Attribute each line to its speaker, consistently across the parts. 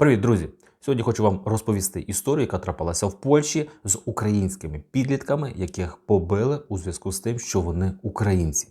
Speaker 1: Привіт, друзі! Сьогодні хочу вам розповісти історію, яка трапилася в Польщі з українськими підлітками, яких побили у зв'язку з тим, що вони українці.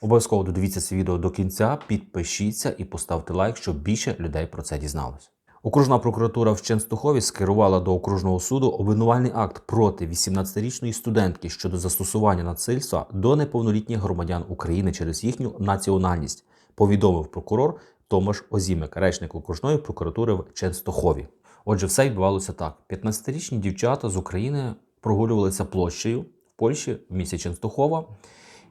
Speaker 1: Обов'язково додивіться це відео до кінця, підпишіться і поставте лайк, щоб більше людей про це дізналось. Окружна прокуратура в Ченстухові скерувала до окружного суду обвинувальний акт проти 18-річної студентки щодо застосування насильства до неповнолітніх громадян України через їхню національність, повідомив прокурор Томаш Озімек, речник окружної прокуратури в Ченстохові. Отже, все відбувалося так: 15-річні дівчата з України прогулювалися площею в Польщі в місті Ченстохова,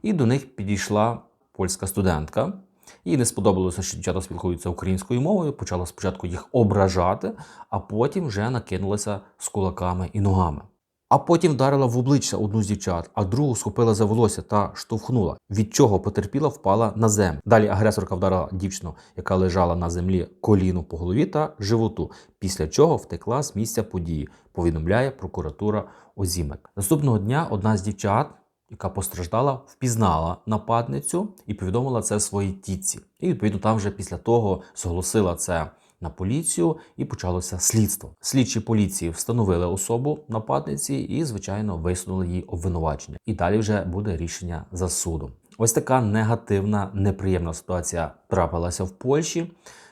Speaker 1: і до них підійшла польська студентка. Їй не сподобалося, що дівчата спілкуються українською мовою, почала спочатку їх ображати, а потім вже накинулася з кулаками і ногами. А потім вдарила в обличчя одну з дівчат, а другу схопила за волосся та штовхнула, від чого потерпіла впала на землю. Далі агресорка вдарила дівчину, яка лежала на землі коліну по голові та животу, після чого втекла з місця події, повідомляє прокуратура Озімек. Наступного дня одна з дівчат яка постраждала, впізнала нападницю і повідомила це своїй тітці. І відповідно там вже після того зголосила це на поліцію і почалося слідство. Слідчі поліції встановили особу нападниці і, звичайно, висунули її обвинувачення. І далі вже буде рішення за судом. Ось така негативна, неприємна ситуація трапилася в Польщі.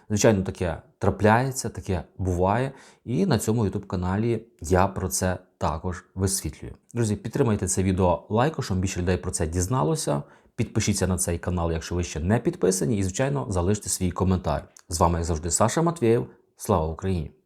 Speaker 1: Звичайно, таке трапляється, таке буває. І на цьому youtube каналі я про це також висвітлюю. Друзі, підтримайте це відео лайком, щоб більше людей про це дізналося. Підпишіться на цей канал, якщо ви ще не підписані, і, звичайно, залиште свій коментар. З вами, як завжди, Саша Матвєєв. Слава Україні!